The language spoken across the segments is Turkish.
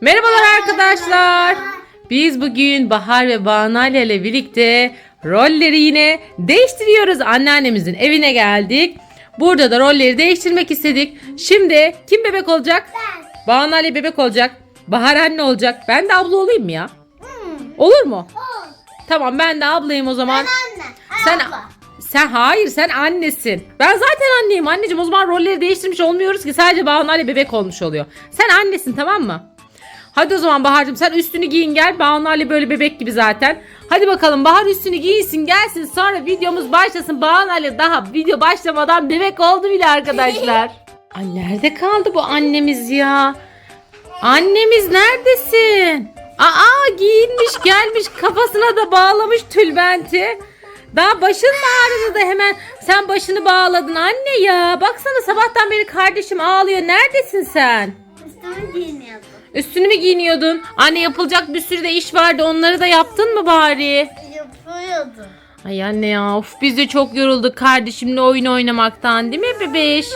Merhabalar arkadaşlar. Biz bugün Bahar ve Banale ile birlikte rolleri yine değiştiriyoruz. Anneannemizin evine geldik. Burada da rolleri değiştirmek istedik. Şimdi kim bebek olacak? Ben. Banale bebek olacak. Bahar anne olacak. Ben de abla olayım mı ya? Olur mu? Ol. Tamam ben de ablayım o zaman. Ben anne. Sen abla. sen hayır sen annesin. Ben zaten anneyim anneciğim. O zaman rolleri değiştirmiş olmuyoruz ki sadece Banu Ali bebek olmuş oluyor. Sen annesin tamam mı? Hadi o zaman Bahar'cığım sen üstünü giyin gel. Banu Ali böyle bebek gibi zaten. Hadi bakalım Bahar üstünü giysin gelsin sonra videomuz başlasın. Banu Ali daha video başlamadan bebek oldu bile arkadaşlar. Ay nerede kaldı bu annemiz ya? Annemiz neredesin? Aa giyinmiş gelmiş kafasına da bağlamış tülbenti. Daha başın mı ağrıdı da hemen sen başını bağladın anne ya. Baksana sabahtan beri kardeşim ağlıyor. Neredesin sen? Üstümü giyiniyordum. Üstünü mü giyiniyordun? Anne yapılacak bir sürü de iş vardı. Onları da yaptın mı bari? Yapıyordum. Ay anne ya of biz de çok yorulduk kardeşimle oyun oynamaktan değil mi bebeş?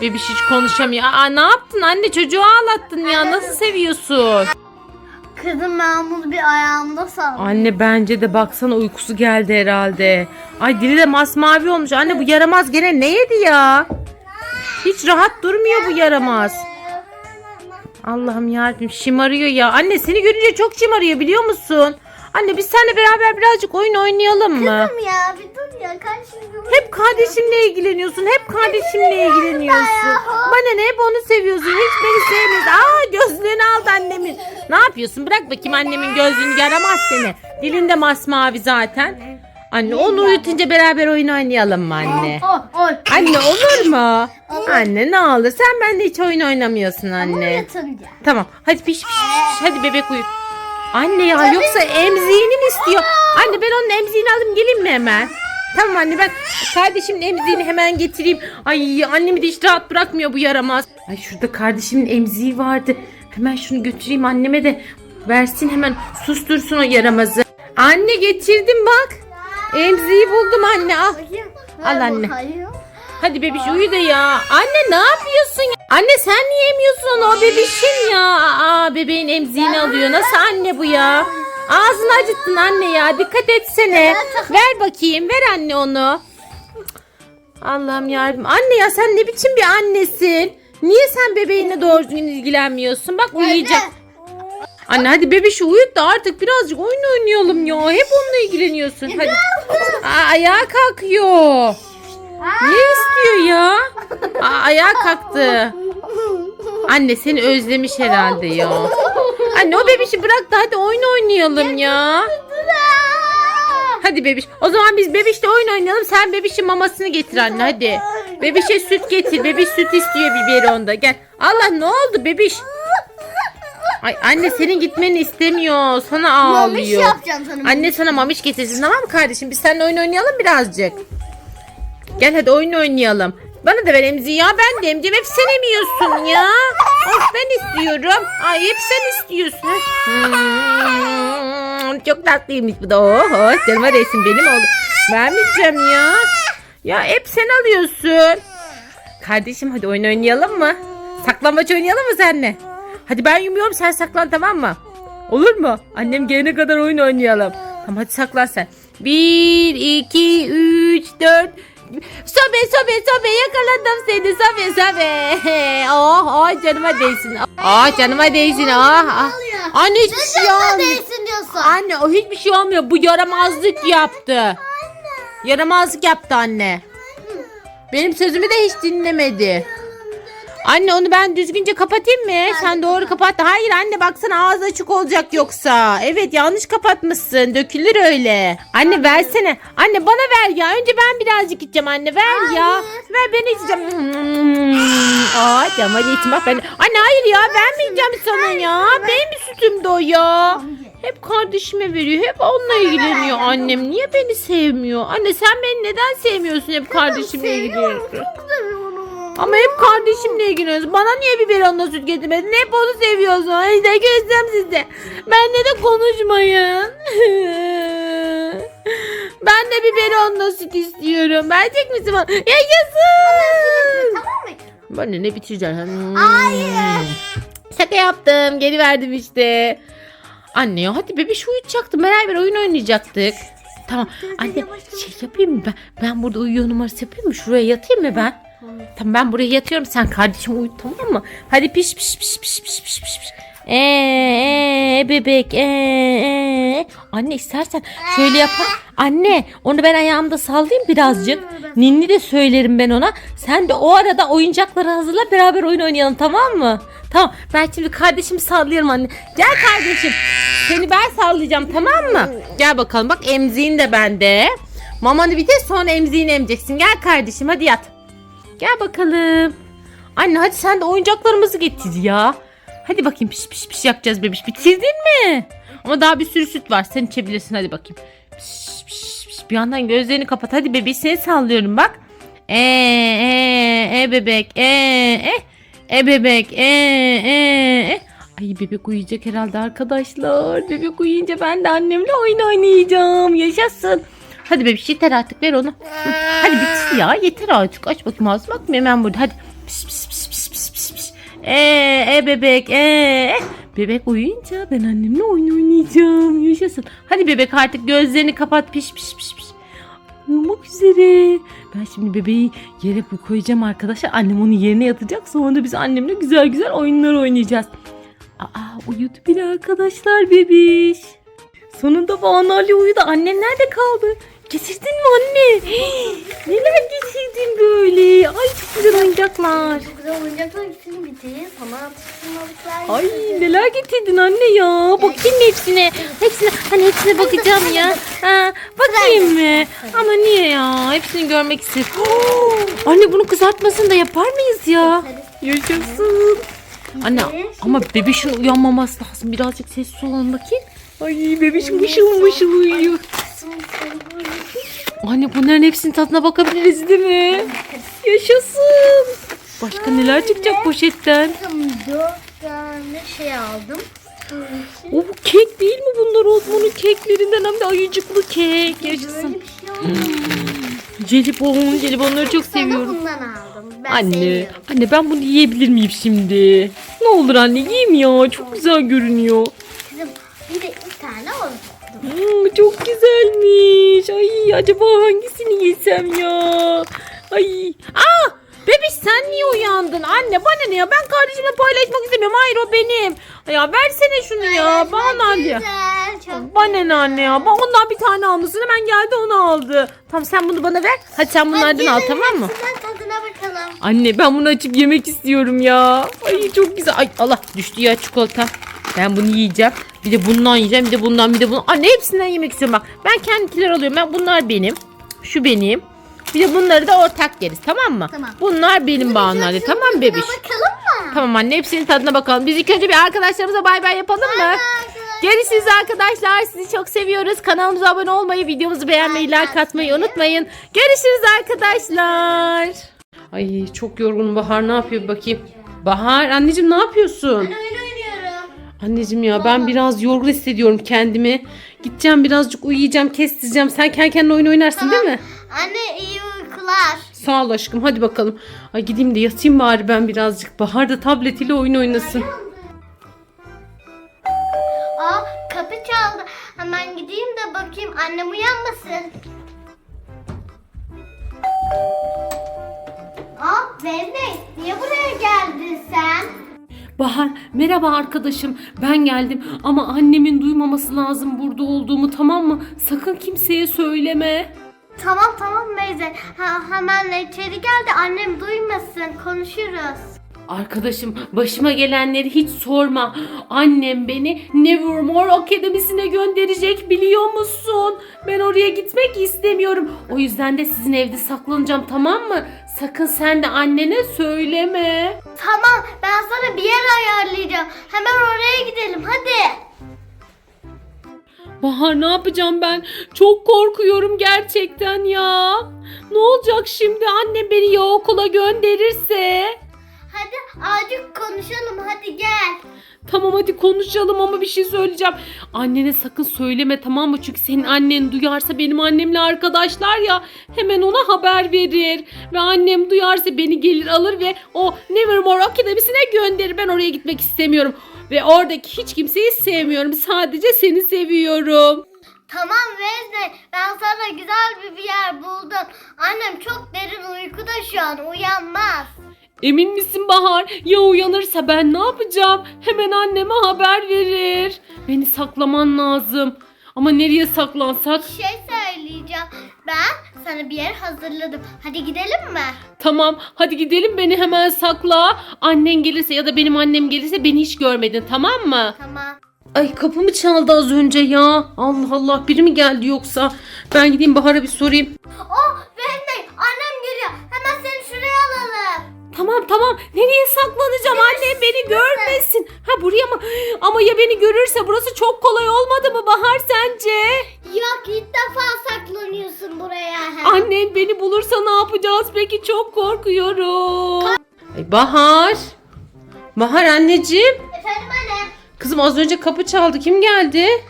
Bebiş hiç konuşamıyor. Aa ne yaptın anne çocuğu ağlattın ya nasıl seviyorsun? Kızım ben bunu bir ayağımda saldım. Anne bence de baksana uykusu geldi herhalde. Ay dili de masmavi olmuş. Anne bu yaramaz gene ne yedi ya? Hiç rahat durmuyor bu yaramaz. Allah'ım yarabbim şımarıyor ya. Anne seni görünce çok şımarıyor biliyor musun? Anne biz seninle beraber birazcık oyun oynayalım mı? Kızım ya bir dur ya karşımda. Hep kardeşimle ilgileniyorsun. Hep kardeşimle ilgileniyorsun. Bana ne hep onu seviyorsun. Hiç beni sevmiyorsun. Aa gözlüğünü aldı annemin. Ne yapıyorsun? Bırak bakayım annemin gözlüğünü yaramaz seni. Dilinde masmavi zaten. Anne onu uyutunca beraber oyun oynayalım mı anne? Anne olur mu? Anne ne olur sen benimle hiç oyun oynamıyorsun anne. Tamam hadi piş piş piş hadi bebek uyu. Anne ya yoksa emziğini mi istiyor? Anne ben onun emziğini alayım geleyim mi hemen? Tamam anne ben kardeşimin emziğini hemen getireyim. Ay annemi de hiç rahat bırakmıyor bu yaramaz. Ay şurada kardeşimin emziği vardı. Hemen şunu götüreyim anneme de versin hemen sustursun o yaramazı. Anne getirdim bak. Emziği buldum anne al. Al anne. Hadi bebiş uyu da ya. Anne ne yapıyorsun ya? Anne sen niye emiyorsun o bebişin ya? Aa bebeğin emziğini alıyor. Nasıl anne bu ya? Ağzını acıttın anne ya. Dikkat etsene. Ver bakayım. Ver anne onu. Allah'ım yarabbim. Anne ya sen ne biçim bir annesin? Niye sen bebeğinle doğru düzgün ilgilenmiyorsun? Bak uyuyacak. Anne hadi bebişi uyut da artık birazcık oyun oynayalım ya. Hep onunla ilgileniyorsun. Hadi. Aa, ayağa kalkıyor. Ne istiyor ya? Aa, ayağa kalktı. Anne seni özlemiş herhalde ya. Anne o bebişi bırak da hadi oyun oynayalım ya. Hadi bebiş. O zaman biz bebişle oyun oynayalım. Sen bebişin mamasını getir anne hadi. Bebişe süt getir. Bebiş süt istiyor biberonda. Gel. Allah ne oldu bebiş? Ay anne senin gitmeni istemiyor. Sana Mamış ağlıyor. yapacağım sana. Anne sana mamiş getirsin tamam mı kardeşim? Biz seninle oyun oynayalım birazcık. Gel hadi oyun oynayalım. Bana da ver emziği ya. Ben de emeceğim. Hep sen emiyorsun ya. Of ben istiyorum. Ay hep sen istiyorsun. Hmm, çok tatlıymış bu da. Oh, oh, canıma değsin benim oğlum. Vermeyeceğim ya. Ya hep sen alıyorsun. Kardeşim hadi oyun oynayalım mı? Saklambaç oynayalım mı seninle? Hadi ben yumuyorum sen saklan tamam mı? Olur mu? Annem gelene kadar oyun oynayalım. Tamam hadi saklan sen. 1, 2, 3, 4. Sobe sobe sobe yakaladım seni sobe sobe. Oh oh canıma değsin. Oh canıma değsin. Oh, oh. Anne hiçbir şey olmuyor. Anne o hiçbir şey olmuyor. Bu yaramazlık yaptı. Yaramazlık yaptı anne. Benim sözümü de hiç dinlemedi. Anne onu ben düzgünce kapatayım mı? Sen doğru kapat. Hayır anne baksana ağzı açık olacak yoksa. Evet yanlış kapatmışsın. Dökülür öyle. Anne versene. Anne bana ver ya. Önce ben birazcık içeceğim anne. Ver ya. Ver ben içeceğim. Aa geçtim bak ben. Anne hayır ya vermeyeceğim sana ya. Benim sütüm de o ya. Hep kardeşime veriyor. Hep onunla ilgileniyor annem. Niye beni sevmiyor? Anne sen beni neden sevmiyorsun? Hep kardeşimle ilgileniyorsun. Ama hep kardeşimle ilgileniyorsun. Bana niye biberonla süt getirmedin? Hep onu seviyorsun. İşte gözlem sizde. Benle de konuşmayın. ben de biberonla süt istiyorum. Verecek misin bana? Yaşasın. Tamam mı? Bana ne bitireceksin? Hayır. şaka yaptım. Geri verdim işte. Anne ya hadi bebiş uyutacaktım. Beraber oyun oynayacaktık. Tamam. Anne şey yapayım mı ben? Ben burada uyuyor numarası yapayım mı? Şuraya yatayım mı ben? Tamam ben buraya yatıyorum. Sen kardeşimi uyut tamam mı? Hadi piş piş piş piş piş piş piş. piş. Ee, ee, bebek ee, ee. Anne istersen şöyle yapar. Anne onu ben ayağımda sallayayım birazcık. Ninni de söylerim ben ona. Sen de o arada oyuncakları hazırla beraber oyun oynayalım tamam mı? Tamam ben şimdi kardeşimi sallıyorum anne. Gel kardeşim. Seni ben sallayacağım tamam mı? Gel bakalım bak emziğin de bende. Mamanı bitir sonra emziğini emeceksin. Gel kardeşim hadi yat. Gel bakalım. Anne hadi sen de oyuncaklarımızı getir ya. Hadi bakayım piş piş piş yapacağız bebiş. Bitirdin mi? Ama daha bir sürü süt var. Sen içebilirsin hadi bakayım. Piş piş piş. Bir yandan gözlerini kapat. Hadi bebiş seni sallıyorum bak. E e e bebek e e e bebek e e e. Ay bebek uyuyacak herhalde arkadaşlar. Bebek uyuyunca ben de annemle oyun oynayacağım. Yaşasın. Hadi bebiş yeter artık ver onu. Hadi bitir ya yeter artık. Aç bakayım ağzını bakma hemen burada. Hadi. Pis pis pis pis pis pis pis. Ee, e bebek ee. Bebek uyuyunca ben annemle oyun oynayacağım. Yaşasın. Hadi bebek artık gözlerini kapat piş piş piş piş. Uyumak üzere. Ben şimdi bebeği yere koyacağım arkadaşlar. Annem onu yerine yatacak. Sonra da biz annemle güzel güzel oyunlar oynayacağız. Aa uyudu bile arkadaşlar bebiş. Sonunda Banu Ali uyudu. Annen nerede kaldı? Getirdin mi anne? Neler getirdin böyle? Ay çok güzel oyuncaklar. Çok güzel oyuncaklar gitsin bir de sana atıştırmalıklar Ay getirdim. neler getirdin anne ya. Bakayım hepsine. Hepsine hani hepsine bakacağım ya. Ha, bakayım mı? Ama niye ya? Hepsini görmek istedim. anne bunu kızartmasını da yapar mıyız ya? Yaşasın. Anne ama bebişin uyanmaması lazım. Birazcık sessiz olalım bakayım. Ay bebişim mışıl mışıl uyuyor. Anne bunların hepsinin tadına bakabiliriz değil mi? Yaşasın. Başka neler çıkacak poşetten? Tam dört tane şey aldım. O bu kek değil mi bunlar Ozmo'nun keklerinden hem de ayıcıklı kek. Yaşasın. Şey. Jelibon, jelibonları çok Sana seviyorum. bundan aldım. Ben Anne, seviyorum. anne ben bunu yiyebilir miyim şimdi? Ne olur anne yiyeyim ya. Çok güzel görünüyor. Kızım bir de bir tane aldım. Hmm, çok güzelmiş. Ay acaba hangisini yesem ya? Ay. Aa! Bebiş sen niye uyandın? Anne bana ne ya? Ben kardeşimle paylaşmak istemiyorum. Hayır o benim. Ya versene şunu ya. Bana. Çok Bana ne anne ya? Bana ondan bir tane almışsın. Hemen geldi onu aldı. Tamam sen bunu bana ver. Hadi sen bunlardan al tamam mı? Tadına bakalım. Anne ben bunu açıp yemek istiyorum ya. Ay çok güzel. Ay Allah düştü ya çikolata. Ben bunu yiyeceğim. Bir de bundan yiyeceğim. Bir de bundan bir de bundan. Anne hepsinden yemek istiyorum bak. Ben kendikiler alıyorum. Ben bunlar benim. Şu benim. Bir de bunları da ortak yeriz tamam mı? Tamam. Bunlar benim bağımlar. Hepsinin Tamam bebiş. Bakalım mı? Tamam anne hepsinin tadına bakalım. Biz ilk önce bir arkadaşlarımıza bay bay yapalım mı? Görüşürüz arkadaşlar. Sizi çok seviyoruz. Kanalımıza abone olmayı, videomuzu beğenmeyi, like atmayı unutmayın. Görüşürüz arkadaşlar. Ay çok yorgunum Bahar. Ne yapıyor bakayım? Bahar anneciğim ne yapıyorsun? Oynuyorum. Anneciğim ya ben biraz yorgun hissediyorum kendimi. Gideceğim birazcık uyuyacağım, kestireceğim. Sen kendi kendine oyun oynarsın değil mi? Anne iyi uykular. Sağ ol aşkım. Hadi bakalım. Ay gideyim de yatayım bari ben birazcık. Bahar da tabletiyle oyun oynasın. Aa kapı çaldı. Hemen gideyim de bakayım annem uyanmasın. Bahar merhaba arkadaşım ben geldim ama annemin duymaması lazım burada olduğumu tamam mı? Sakın kimseye söyleme. Tamam tamam Beyze. Ha, hemen içeri gel de annem duymasın. Konuşuruz. Arkadaşım başıma gelenleri hiç sorma. Annem beni Nevermore Akademisi'ne gönderecek biliyor musun? Ben oraya gitmek istemiyorum. O yüzden de sizin evde saklanacağım tamam mı? Sakın sen de annene söyleme. Tamam ben sana bir yer ayarlayacağım. Hemen oraya gidelim hadi. Bahar ne yapacağım ben? Çok korkuyorum gerçekten ya. Ne olacak şimdi annem beni ya okula gönderirse? Hadi azıcık konuşalım hadi gel. Tamam hadi konuşalım ama bir şey söyleyeceğim. Annene sakın söyleme tamam mı? Çünkü senin annen duyarsa benim annemle arkadaşlar ya hemen ona haber verir. Ve annem duyarsa beni gelir alır ve o Nevermore Akademisi'ne gönderir. Ben oraya gitmek istemiyorum. Ve oradaki hiç kimseyi sevmiyorum. Sadece seni seviyorum. Tamam Vezne ben sana güzel bir, bir yer buldum. Annem çok derin uykuda şu an uyanmaz. Emin misin Bahar? Ya uyanırsa ben ne yapacağım? Hemen anneme haber verir. Beni saklaman lazım. Ama nereye saklansak? Bir şey söyleyeceğim. Ben sana bir yer hazırladım. Hadi gidelim mi? Tamam hadi gidelim beni hemen sakla. Annen gelirse ya da benim annem gelirse beni hiç görmedin tamam mı? Tamam. Ay kapımı çaldı az önce ya. Allah Allah biri mi geldi yoksa? Ben gideyim Bahar'a bir sorayım. Tamam nereye saklanacağım annem beni görmesin. Ha buraya mı? Ama ya beni görürse burası çok kolay olmadı mı Bahar sence? Yok ilk defa saklanıyorsun buraya. Annen beni bulursa ne yapacağız peki çok korkuyorum. Ay Bahar. Bahar anneciğim. Efendim anne. Kızım az önce kapı çaldı kim geldi?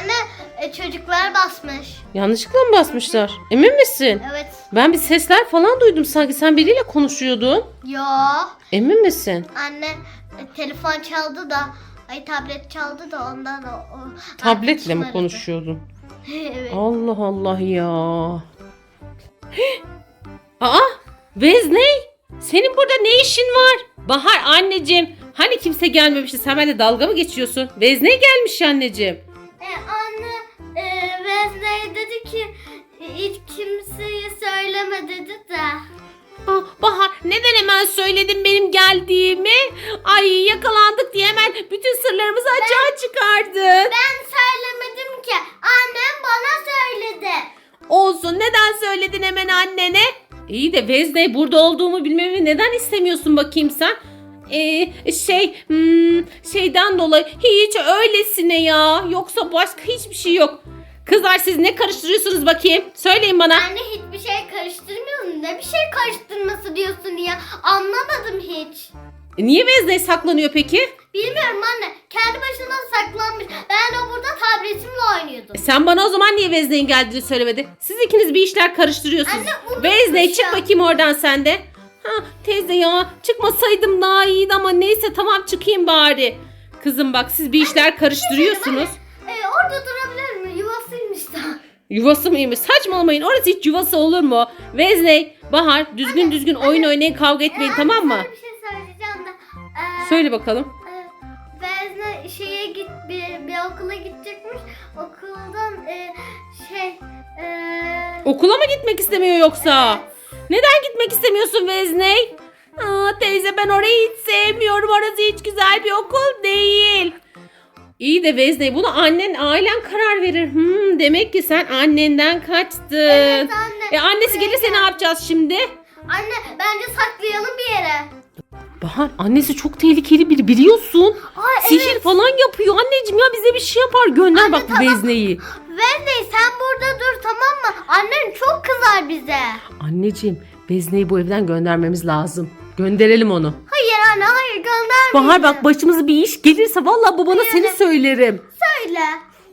Anne e, çocuklar basmış. Yanlışlıkla mı basmışlar? Emin misin? Evet. Ben bir sesler falan duydum sanki sen biriyle konuşuyordun. Yo. Emin misin? Anne e, telefon çaldı da ay tablet çaldı da ondan o, o Tabletle mi konuşuyordun? evet. Allah Allah ya. Aa, Vezney, senin burada ne işin var? Bahar anneciğim, hani kimse gelmemişti? Sen benimle dalga mı geçiyorsun? Vezney gelmiş anneciğim. E, anne Wednesday dedi ki hiç kimseye söyleme dedi de. Bahar, neden hemen söyledin benim geldiğimi? Ay yakalandık diye hemen bütün sırlarımızı açığa çıkardın. Ben söylemedim ki. Annem bana söyledi. Olsun, neden söyledin hemen annene? İyi de Vezney burada olduğumu bilmemi neden istemiyorsun bakayım sen? Ee, şey hmm, şeyden dolayı hiç öylesine ya yoksa başka hiçbir şey yok. Kızlar siz ne karıştırıyorsunuz bakayım? Söyleyin bana. Anne hiçbir şey karıştırmıyorsun. Ne bir şey karıştırması diyorsun ya. Anlamadım hiç. E, Niye Vezney saklanıyor peki? Bilmiyorum anne. Kendi başına saklanmış. Ben o burada tabletimle oynuyordum. E, Sen bana o zaman niye Vezney'in geldiğini söylemedin? Siz ikiniz bir işler karıştırıyorsunuz. Anne, Vezney çık bakayım oradan sen de. Ha teyze ya çıkmasaydım daha iyiydi ama neyse tamam çıkayım bari. Kızım bak siz bir işler karıştırıyorsunuz. E, orada durabilir? Yuvasıymış da. Yuvası mıymış? Saçmalamayın. Orası hiç yuvası olur mu? Vezney, Bahar düzgün düzgün oyun oynayın kavga etmeyin E, tamam mı? Sana bir şey söyleyeceğim de. E, Söyle bakalım. e, Vezne şeye git bir, bir okula gidecekmiş. Okuldan e, şey e, Okula mı gitmek istemiyor yoksa? Neden gitmek istemiyorsun Vezney? Aa, teyze ben orayı hiç sevmiyorum. Orası hiç güzel bir okul değil. İyi de Vezney bunu annen ailen karar verir. Hmm, demek ki sen annenden kaçtın. Evet anne. E annesi gelirse ne yapacağız şimdi? Anne bence saklayalım bir yere. Bahar annesi çok tehlikeli biri biliyorsun. Ay Sihir evet. falan yapıyor anneciğim ya bize bir şey yapar gönder Anne, bak bu tamam. Vezne'yi. Wednesday sen burada dur tamam mı? Annen çok kızar bize. Anneciğim Vezne'yi bu evden göndermemiz lazım. Gönderelim onu. Anne hayır göndermeyin. Bahar bak başımıza bir iş gelirse vallahi babana seni söylerim. Söyle.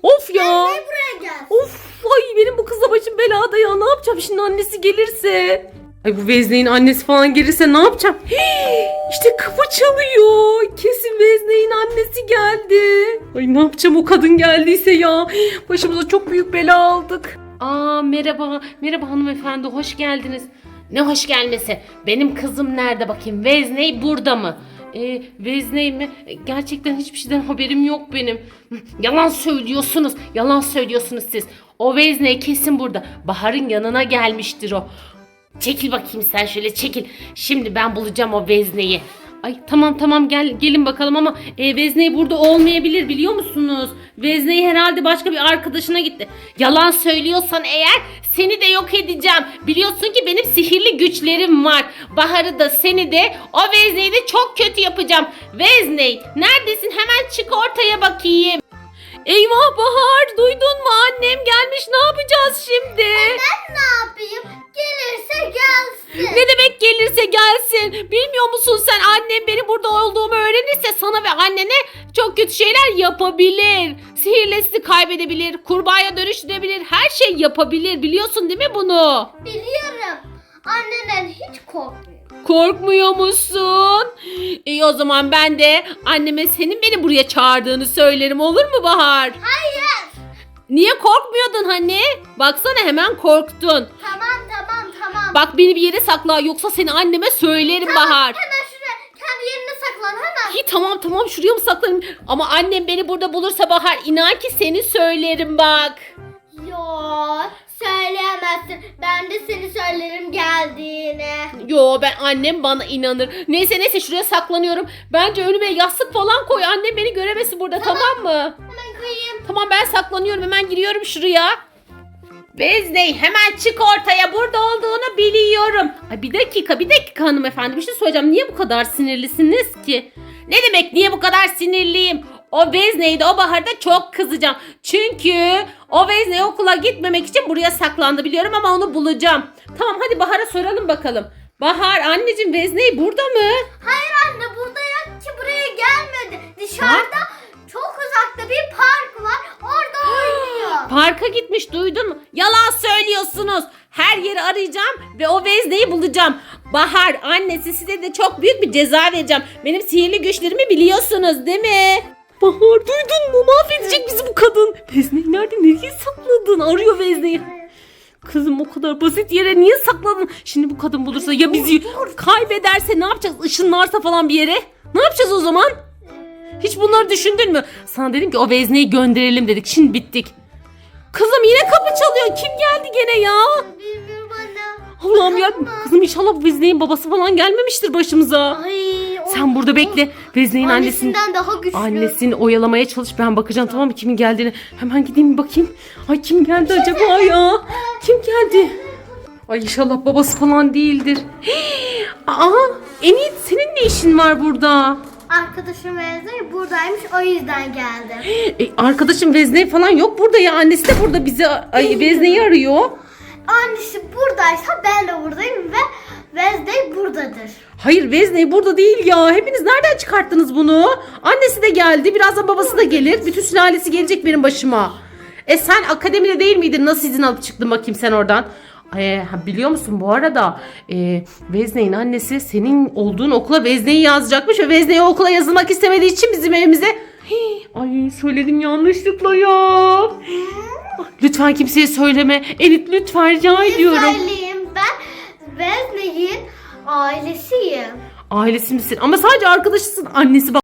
Of ya. Wednesday buraya gel. Of ay benim bu kızla başım belada ya ne yapacağım şimdi annesi gelirse. Ay bu Vezne'nin annesi falan gelirse ne yapacağım? Hii, işte kapı çalıyor. Kesin Vezne'nin annesi geldi. Ay ne yapacağım o kadın geldiyse ya. Başımıza çok büyük bela aldık. Aa merhaba. Merhaba hanımefendi hoş geldiniz. Ne hoş gelmesi. Benim kızım nerede bakayım? Vezney burada mı? Ee, Vezney mi? E, Gerçekten hiçbir şeyden haberim yok benim. Yalan söylüyorsunuz. Yalan söylüyorsunuz siz. O Vezney kesin burada. Bahar'ın yanına gelmiştir o. Çekil bakayım sen şöyle çekil. Şimdi ben bulacağım o vezneyi. Ay tamam tamam gel gelin bakalım ama e, Vezneyi burada olmayabilir biliyor musunuz? Vezneyi herhalde başka bir arkadaşına gitti. Yalan söylüyorsan eğer seni de yok edeceğim. Biliyorsun ki benim sihirli güçlerim var. Bahar'ı da seni de o Vezneyi de çok kötü yapacağım. Vezney neredesin hemen çık ortaya bakayım. Eyvah Bahar duydun mu annem gelmiş ne yapacağız şimdi? Ben ne yapayım? Gelirse gelsin. Ne demek gelirse gelsin. Bilmiyor musun sen annem benim burada olduğumu öğrenirse sana ve annene çok kötü şeyler yapabilir. Sihirlesini kaybedebilir, kurbağaya dönüştürebilir, her şey yapabilir. Biliyorsun değil mi bunu? Biliyorum. Anneden hiç korkmuyorum. Korkmuyor musun? İyi o zaman ben de anneme senin beni buraya çağırdığını söylerim olur mu Bahar? Hayır. Niye korkmuyordun hani? Baksana hemen korktun. Tamam tamam tamam. Bak beni bir yere sakla yoksa seni anneme söylerim Bahar. Hemen şuraya kendi yerine saklan hemen. İyi tamam tamam şuraya mı saklanayım? Ama annem beni burada bulursa Bahar inan ki seni söylerim bak. Yo söyleyemezsin. Ben de seni söylerim geldiğini. Yo ben annem bana inanır. Neyse neyse şuraya saklanıyorum. Bence önüme yastık falan koy. Annem beni göremesin burada tamam, mı? Hemen koyayım. Tamam ben saklanıyorum hemen giriyorum şuraya. Bezdey hemen çık ortaya burada olduğunu biliyorum. Ay bir dakika bir dakika hanımefendi bir şey söyleyeceğim. Niye bu kadar sinirlisiniz ki? Ne demek niye bu kadar sinirliyim? O Vezney'de o baharda çok kızacağım. Çünkü o Vezney okula gitmemek için buraya saklandı biliyorum ama onu bulacağım. Tamam hadi Bahar'a soralım bakalım. Bahar anneciğim Vezney burada mı? Hayır anne burada yok ki buraya gelmedi. Dışarıda çok uzakta bir park var. Orada oynuyor. Parka gitmiş duydun mu? Yalan söylüyorsunuz. Her yeri arayacağım ve o vezneyi bulacağım. Bahar annesi size de çok büyük bir ceza vereceğim. Benim sihirli güçlerimi biliyorsunuz değil mi? Bahar duydun mu? Mahvedecek bizi bu kadın. Vezneyi nerede? Nereye sakladın? Arıyor vezneyi. Kızım o kadar basit yere niye sakladın? Şimdi bu kadın bulursa ya bizi kaybederse ne yapacağız? Işınlarsa falan bir yere. Ne yapacağız o zaman? Hiç bunları düşündün mü? Sana dedim ki o vezneyi gönderelim dedik. Şimdi bittik. Kızım yine kapı çalıyor. Kim geldi gene ya? Allah'ım ya. Kızım inşallah bu vezneyin babası falan gelmemiştir başımıza. Ay, Sen burada bekle. Vezneyin annesini Annesinden daha güçlü. Annesini oyalamaya çalış. Ben bakacağım tamam mı kimin geldiğini. Hemen gideyim bir bakayım. Ay kim geldi acaba ya? Kim geldi? Ay inşallah babası falan değildir. Hii! Aa, Enid senin ne işin var burada? Arkadaşım Vezne buradaymış o yüzden geldim. E, arkadaşım Vezne falan yok burada ya. Annesi de burada bizi ay, Vezne'yi arıyor. Annesi buradaysa ben de buradayım ve Vezne buradadır. Hayır Vezne burada değil ya. Hepiniz nereden çıkarttınız bunu? Annesi de geldi. Birazdan babası da gelir. Bütün sülalesi gelecek benim başıma. E sen akademide değil miydin? Nasıl izin alıp çıktın bakayım sen oradan? E, biliyor musun bu arada e, Vezne'nin annesi senin olduğun okula Vezne'yi yazacakmış ve Vezne'yi o okula yazılmak istemediği için bizim evimize Hii, ay söyledim yanlışlıkla ya. Lütfen kimseye söyleme. Enit lütfen rica ediyorum. Söyleyeyim ben Vezne'nin ailesiyim. Ailesi misin? Ama sadece arkadaşısın. Annesi